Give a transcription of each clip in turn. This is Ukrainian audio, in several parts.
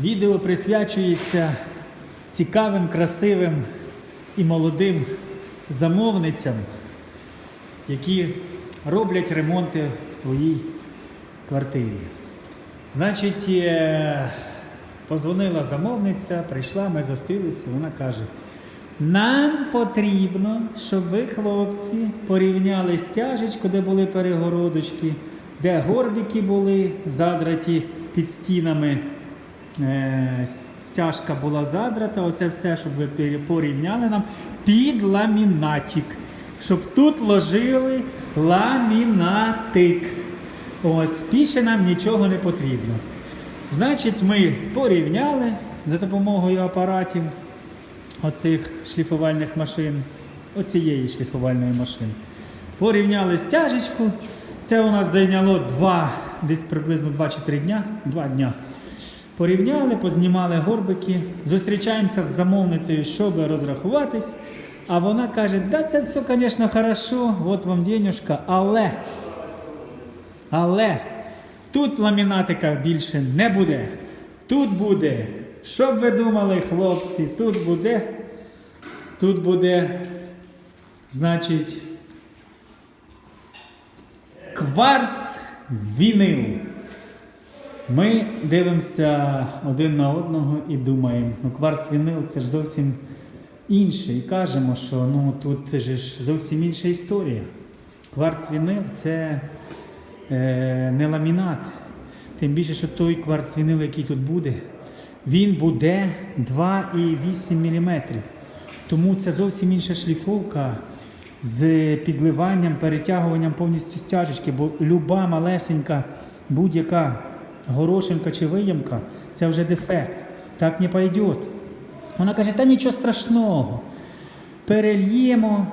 Відео присвячується цікавим, красивим і молодим замовницям, які роблять ремонти в своїй квартирі. Значить, е, позвонила замовниця, прийшла, ми зустрілися, вона каже: нам потрібно, щоб ви, хлопці, порівняли стяжечку, де були перегородочки, де горбики були задраті під стінами. Е, стяжка була задрата, оце все, щоб ви порівняли нам під ламінатик. Щоб тут ложили ламінатик. Ось, більше нам нічого не потрібно. Значить, ми порівняли за допомогою апаратів оцих шліфувальних машин, оцієї шліфувальної машини. Порівняли стяжечку. Це у нас зайняло два, десь приблизно 2 чи 3 дня. 2 дня. Порівняли, познімали горбики, зустрічаємося з замовницею, щоб розрахуватись. А вона каже: да, це все, звісно, хорошо, от вам денюжка, але, але тут ламінатика більше не буде. Тут буде, що б ви думали, хлопці, тут буде, тут буде, значить, кварц вінил. Ми дивимося один на одного і думаємо, ну кварц вінил це ж зовсім інше. І кажемо, що ну тут ж зовсім інша історія. Кварц вінил це е, не ламінат. Тим більше, що той кварц вінил, який тут буде, він буде 2,8 мм. Тому це зовсім інша шліфовка з підливанням, перетягуванням повністю стяжечки, бо люба малесенька будь-яка горошинка чи виямка це вже дефект. Так не пойде. Вона каже, та нічого страшного. Перельємо,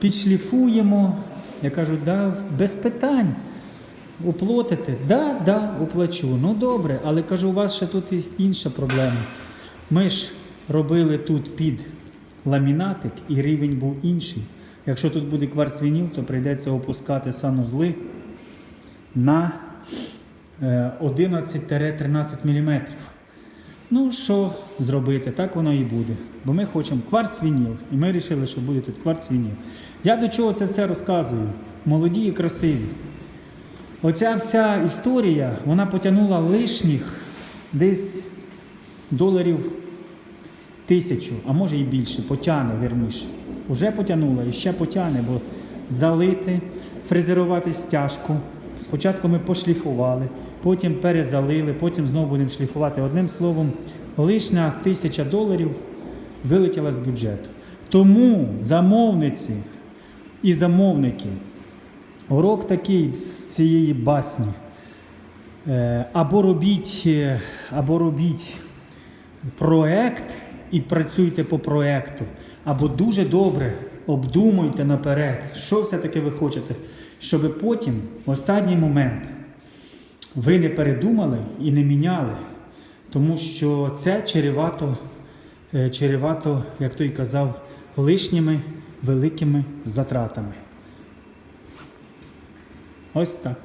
підшліфуємо. Я кажу, да, без питань. Уплатите? Да, да, уплачу. Ну добре, але кажу, у вас ще тут інша проблема. Ми ж робили тут під ламінатик і рівень був інший. Якщо тут буде кварцвініл, то прийдеться опускати санузли на 11-13 мм. Ну, що зробити? Так воно і буде. Бо ми хочемо кварцвініл. І ми вирішили, що буде тут кварцвініл. Я до чого це все розказую? Молоді і красиві. Оця вся історія, вона потягнула лишніх десь доларів тисячу, а може і більше, потягне верніше. Уже потягнула і ще потягне, бо залити, фрезерувати стяжку. Спочатку ми пошліфували, потім перезалили, потім знову будемо шліфувати. Одним словом, лишня тисяча доларів вилетіла з бюджету. Тому замовниці і замовники, урок такий з цієї басні. Е, Або робіть, е, або робіть проект і працюйте по проекту, або дуже добре обдумуйте наперед, що все-таки ви хочете, щоб потім, в останній момент, ви не передумали і не міняли, тому що це чревато, е, чревато, як той казав, лишніми великими затратами. Ось так.